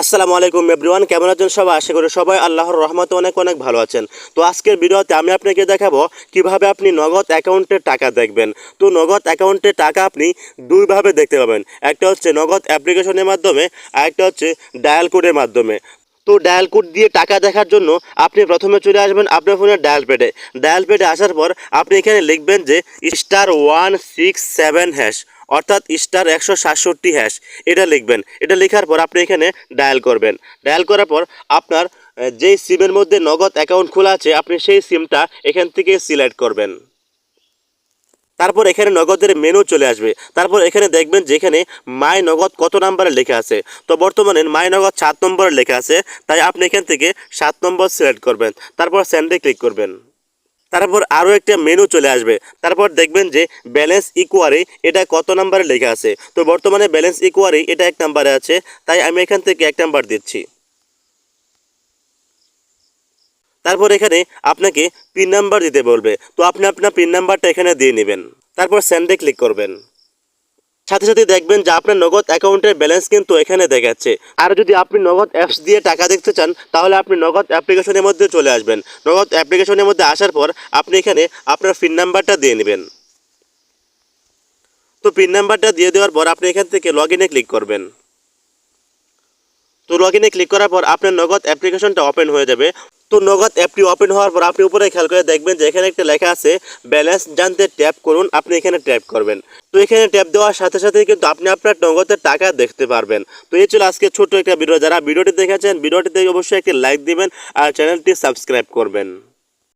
আসসালামু আলাইকুম এভরিওয়ান, কেমন আছেন সবাই? আশা করি সবাই আল্লাহর রহমতে অনেক অনেক ভালো আছেন। তো আজকের ভিডিওতে আমি আপনাকে দেখাবো কীভাবে আপনি নগদ অ্যাকাউন্টে টাকা দেখবেন। তো নগদ অ্যাকাউন্টে টাকা আপনি দুইভাবে দেখতে পাবেন। একটা হচ্ছে নগদ অ্যাপ্লিকেশনের মাধ্যমে, আর একটা হচ্ছে ডায়াল কোডের মাধ্যমে। তো ডায়াল কোড দিয়ে টাকা দেখার জন্য আপনি প্রথমে চলে আসবেন আপনার ফোনের ডায়াল পেডে ডায়াল পেডে আসার পর আপনি এখানে লিখবেন যে star one six seven hash. অর্থাৎ স্টার একশো সাতষট্টি হ্যাশ এটা লিখবেন। এটা লেখার পর আপনি এখানে ডায়াল করবেন। ডায়াল করার পর আপনার যেই সিমের মধ্যে নগদ অ্যাকাউন্ট খোলা আছে, আপনি সেই সিমটা এখান থেকে সিলেক্ট করবেন। তারপর এখানে নগদের মেনু চলে আসবে। তারপর এখানে দেখবেন যে এখানে মাই নগদ কত নাম্বারে লেখা আছে। তো বর্তমানে মাই নগদ সাত নম্বরে লেখা আছে। তাই আপনি এখান থেকে সাত নম্বর সিলেক্ট করবেন। তারপর স্যান্ডে ক্লিক করবেন। তারপর আরও একটা মেনু চলে আসবে। তারপর দেখবেন যে ব্যালেন্স ইকুয়ারি এটা কত নাম্বারে লেখা আছে? তো বর্তমানে ব্যালেন্স ইকুয়ারি এটা এক নাম্বারে আছে, তাই আমি এখান থেকে এক নাম্বার দিচ্ছি। তারপর এখানে আপনাকে পিন নাম্বার দিতে বলবে। তো আপনি আপনার পিন নাম্বারটা এখানে দিয়ে নেবেন। তারপর স্যান্ডে ক্লিক করবেন। সাথে সাথে দেখবেন যে আপনার নগদ অ্যাকাউন্টের ব্যালেন্স কিন্তু এখানে দেখাচ্ছে। আর যদি আপনি নগদ অ্যাপস দিয়ে টাকা দেখতে চান, তাহলে আপনি নগদ অ্যাপ্লিকেশনের মধ্যে চলে আসবেন। নগদ অ্যাপ্লিকেশনের মধ্যে আসার পর আপনি এখানে আপনার পিন নাম্বারটা দিয়ে নেবেন। তো পিন নাম্বারটা দিয়ে দেওয়ার পর আপনি এখান থেকে লগ ইনে ক্লিক করবেন। তো লগ ইনে ক্লিক করার পর আপনার নগদ অ্যাপ্লিকেশনটা ওপেন হয়ে যাবে। তো নগদ অ্যাপটি ওপেন হওয়ার পর আপনি উপরে খেয়াল করে দেখবেন যে এখানে একটা লেখা আছে, ব্যালেন্স জানতে ট্যাপ করুন। আপনি এখানে ট্যাপ করবেন। তো এখানে ট্যাপ দেওয়ার সাথে সাথে কিন্তু আপনি আপনার নগদের টাকা দেখতে পারবেন। তো এই ছিল আজকে ছোট্ট একটা ভিডিও। যারা ভিডিওটি দেখেছেন, ভিডিওটি দেখে অবশ্যই একটি লাইক দিবেন আর চ্যানেলটি সাবস্ক্রাইব করবেন।